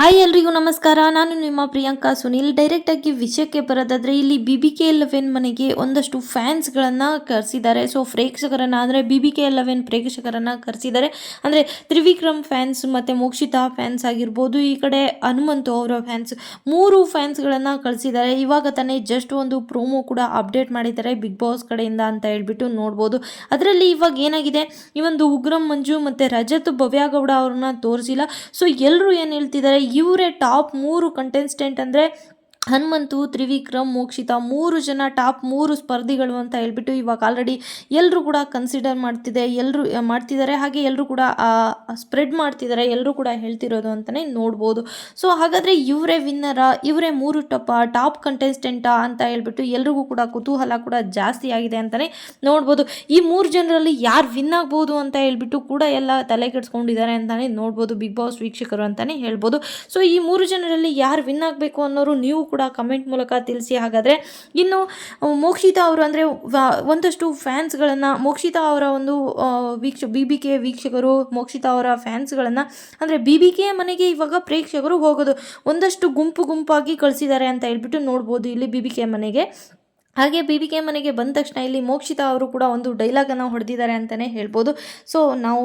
Hi ಎಲ್ರಿಗೂ ನಮಸ್ಕಾರ. ನಾನು ನಿಮ್ಮ ಪ್ರಿಯಾಂಕಾ ಸುನಿಲ್. ಡೈರೆಕ್ಟಾಗಿ ವಿಷಯಕ್ಕೆ ಬರೋದಾದರೆ ಇಲ್ಲಿ ಬಿ ಬಿ ಕೆ ಎಲೆವೆನ್ ಮನೆಗೆ ಒಂದಷ್ಟು ಫ್ಯಾನ್ಸ್ಗಳನ್ನು ಕರೆಸಿದ್ದಾರೆ. ಸೊ ಪ್ರೇಕ್ಷಕರನ್ನು ಅಂದರೆ ಬಿ ಬಿ ಕೆ ಎಲೆವೆನ್ ಪ್ರೇಕ್ಷಕರನ್ನು ಕರೆಸಿದ್ದಾರೆ. ಅಂದರೆ ತ್ರಿವಿಕ್ರಮ್ ಫ್ಯಾನ್ಸ್ ಮತ್ತು ಮೋಕ್ಷಿತಾ ಫ್ಯಾನ್ಸ್ ಆಗಿರ್ಬೋದು, ಈ ಕಡೆ ಹನುಮಂತು ಅವರ ಫ್ಯಾನ್ಸ್ ಮೂರು ಫ್ಯಾನ್ಸ್ಗಳನ್ನು ಕಳಿಸಿದ್ದಾರೆ ಇವಾಗ ತಾನೇ ಜಸ್ಟ್ ಒಂದು ಪ್ರೋಮೋ ಕೂಡ ಅಪ್ಡೇಟ್ ಮಾಡಿದ್ದಾರೆ ಬಿಗ್ ಬಾಸ್ ಕಡೆಯಿಂದ ಅಂತ ಹೇಳ್ಬಿಟ್ಟು ನೋಡ್ಬೋದು. ಅದರಲ್ಲಿ ಇವಾಗ ಏನಾಗಿದೆ? ಈ ಒಂದು ಉಗ್ರಂ ಮಂಜು ಮತ್ತು ರಜತ್ ಭವ್ಯಗೌಡ ಅವ್ರನ್ನ ತೋರಿಸಿಲ್ಲ. ಸೊ ಎಲ್ಲರೂ ಏನು ಹೇಳ್ತಿದ್ದಾರೆ? ಇವರೇ ಟಾಪ್ ಮೂರು ಕಂಟೆಸ್ಟೆಂಟ್ ಅಂದರೆ ಹನುಮಂತು, ತ್ರಿವಿಕ್ರಮ್, ಮೋಕ್ಷಿತಾ ಮೂರು ಜನ ಟಾಪ್ ಮೂರು ಸ್ಪರ್ಧಿಗಳು ಅಂತ ಹೇಳ್ಬಿಟ್ಟು ಇವಾಗ ಆಲ್ರೆಡಿ ಎಲ್ಲರೂ ಕೂಡ ಕನ್ಸಿಡರ್ ಮಾಡ್ತಿದೆ ಎಲ್ಲರೂ ಮಾಡ್ತಿದ್ದಾರೆ, ಹಾಗೆ ಎಲ್ಲರೂ ಕೂಡ ಸ್ಪ್ರೆಡ್ ಮಾಡ್ತಿದ್ದಾರೆ ಎಲ್ಲರೂ ಕೂಡ ಹೇಳ್ತಿರೋದು ಅಂತಲೇ ನೋಡ್ಬೋದು. ಸೊ ಹಾಗಾದರೆ ಇವರೇ ವಿನ್ನರ ಇವರೇ ಮೂರು ಟಪ್ ಟಾಪ್ ಕಂಟೆಸ್ಟೆಂಟಾ ಅಂತ ಹೇಳ್ಬಿಟ್ಟು ಎಲ್ರಿಗೂ ಕೂಡ ಕುತೂಹಲ ಕೂಡ ಜಾಸ್ತಿ ಆಗಿದೆ ಅಂತಲೇ ನೋಡ್ಬೋದು. ಈ ಮೂರು ಜನರಲ್ಲಿ ಯಾರು ವಿನ್ ಆಗ್ಬೋದು ಅಂತ ಹೇಳ್ಬಿಟ್ಟು ಕೂಡ ಎಲ್ಲ ತಲೆ ಕೆಡಿಸ್ಕೊಂಡಿದ್ದಾರೆ ಅಂತಲೇ ನೋಡ್ಬೋದು, ಬಿಗ್ ಬಾಸ್ ವೀಕ್ಷಕರು ಅಂತಲೇ ಹೇಳ್ಬೋದು. ಸೊ ಈ ಮೂರು ಜನರಲ್ಲಿ ಯಾರು ವಿನ್ ಆಗಬೇಕು ಅನ್ನೋರು ನೀವು ಕಮೆಂಟ್ ಮೂಲಕ ತಿಳಿಸಿ. ಹಾಗಾದರೆ ಇನ್ನು ಮೋಕ್ಷಿತಾ ಅವರು ಅಂದರೆ ಒಂದಷ್ಟು ಫ್ಯಾನ್ಸ್ಗಳನ್ನು ಮೋಕ್ಷಿತಾ ಅವರ ಒಂದು ವೀಕ್ಷ ಬಿ ಬಿ ಕೆ ವೀಕ್ಷಕರು, ಮೋಕ್ಷಿತಾ ಅವರ ಫ್ಯಾನ್ಸ್ಗಳನ್ನು ಅಂದರೆ ಬಿ ಬಿ ಕೆ ಮನೆಗೆ ಇವಾಗ ಪ್ರೇಕ್ಷಕರು ಹೋಗೋದು ಒಂದಷ್ಟು ಗುಂಪು ಗುಂಪಾಗಿ ಕಳಿಸಿದ್ದಾರೆ ಅಂತ ಹೇಳ್ಬಿಟ್ಟು ನೋಡ್ಬೋದು ಇಲ್ಲಿ ಬಿ ಬಿ ಕೆ ಮನೆಗೆ. ಹಾಗೆ ಬಿ ಕೆ ಮನೆಗೆ ಬಂದ ತಕ್ಷಣ ಇಲ್ಲಿ ಮೋಕ್ಷಿತಾ ಅವರು ಕೂಡ ಒಂದು ಡೈಲಾಗನ್ನು ಹೊಡೆದಿದ್ದಾರೆ ಅಂತಲೇ ಹೇಳ್ಬೋದು. ಸೊ ನಾವು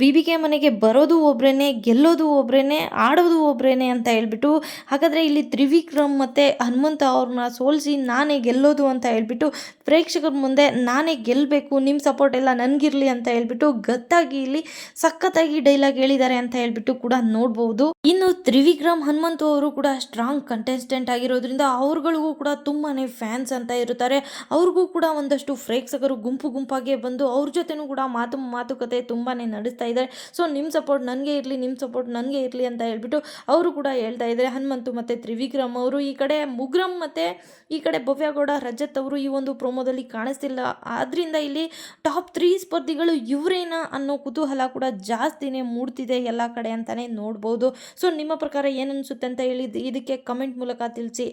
ಬಿ ಬಿ ಕೆ ಮನೆಗೆ ಬರೋದು ಒಬ್ಬರೇ ಗೆಲ್ಲೋದು ಒಬ್ಬರೇ ಆಡೋದು ಒಬ್ಬರೇ ಅಂತ ಹೇಳ್ಬಿಟ್ಟು, ಹಾಗಾದರೆ ಇಲ್ಲಿ ತ್ರಿವಿಕ್ರಮ್ ಮತ್ತು ಹನುಮಂತ ಅವ್ರನ್ನ ಸೋಲಿಸಿ ನಾನೇ ಗೆಲ್ಲೋದು ಅಂತ ಹೇಳ್ಬಿಟ್ಟು, ಪ್ರೇಕ್ಷಕರ ಮುಂದೆ ನಾನೇ ಗೆಲ್ಲಬೇಕು ನಿಮ್ಮ ಸಪೋರ್ಟ್ ಎಲ್ಲ ನನಗಿರಲಿ ಅಂತ ಹೇಳ್ಬಿಟ್ಟು ಗತ್ತಾಗಿ ಇಲ್ಲಿ ಸಖತ್ತಾಗಿ ಡೈಲಾಗ್ ಹೇಳಿದ್ದಾರೆ ಅಂತ ಹೇಳ್ಬಿಟ್ಟು ಕೂಡ ನೋಡ್ಬೋದು. ಇನ್ನು ತ್ರಿವಿಕ್ರಮ್, ಹನುಮಂತು ಅವರು ಕೂಡ ಸ್ಟ್ರಾಂಗ್ ಕಂಟೆಸ್ಟೆಂಟ್ ಆಗಿರೋದ್ರಿಂದ ಅವ್ರಗಳಿಗೂ ಕೂಡ ತುಂಬಾ ಫ್ಯಾನ್ಸ್ ಅಂತ ಇರುತ್ತಾರೆ ಅವ್ರಿಗೂ ಕೂಡ ಒಂದಷ್ಟು ಪ್ರೇಕ್ಷಕರು ಗುಂಪು ಗುಂಪಾಗೆ ಬಂದು ಅವ್ರ ಜೊತೆನೂ ಕೂಡ ಮಾತು ಮಾತುಕತೆ ತುಂಬಾ ನಡೆಸ್ತಾ ಇದ್ದಾರೆ. ಸೊ ನಿಮ್ಮ ಸಪೋರ್ಟ್ ನನಗೆ ಇರಲಿ ನಿಮ್ಮ ಸಪೋರ್ಟ್ ನನಗೆ ಇರಲಿ ಅಂತ ಹೇಳ್ಬಿಟ್ಟು ಅವರು ಕೂಡ ಹೇಳ್ತಾ ಇದ್ದಾರೆ. ಹನುಮಂತು ಮತ್ತು ತ್ರಿವಿಕ್ರಮ್ ಅವರು ಈ ಕಡೆ ಮುಗ್ರಮ್ ಮತ್ತು ಈ ಕಡೆ ಭವ್ಯಗೌಡ, ರಜತ್ ಅವರು ಈ ಒಂದು ಪ್ರೋಮೋದಲ್ಲಿ ಕಾಣಿಸ್ತಿಲ್ಲ. ಆದ್ದರಿಂದ ಇಲ್ಲಿ ಟಾಪ್ ತ್ರೀ ಸ್ಪರ್ಧಿಗಳು ಇವರೇನಾ ಅನ್ನೋ ಕುತೂಹಲ ಕೂಡ ಜಾಸ್ತಿನೇ ಮೂಡ್ತಿದೆ ಎಲ್ಲ ಕಡೆ ಅಂತಲೇ ನೋಡ್ಬೋದು. ಸೊ ನಿಮ್ಮ ಪ್ರಕಾರ ಏನು ಅನಿಸುತ್ತೆ ಅಂತ ಹೇಳಿ ಇದಕ್ಕೆ ಕಮೆಂಟ್ ಮೂಲಕ ತಿಳಿಸಿ.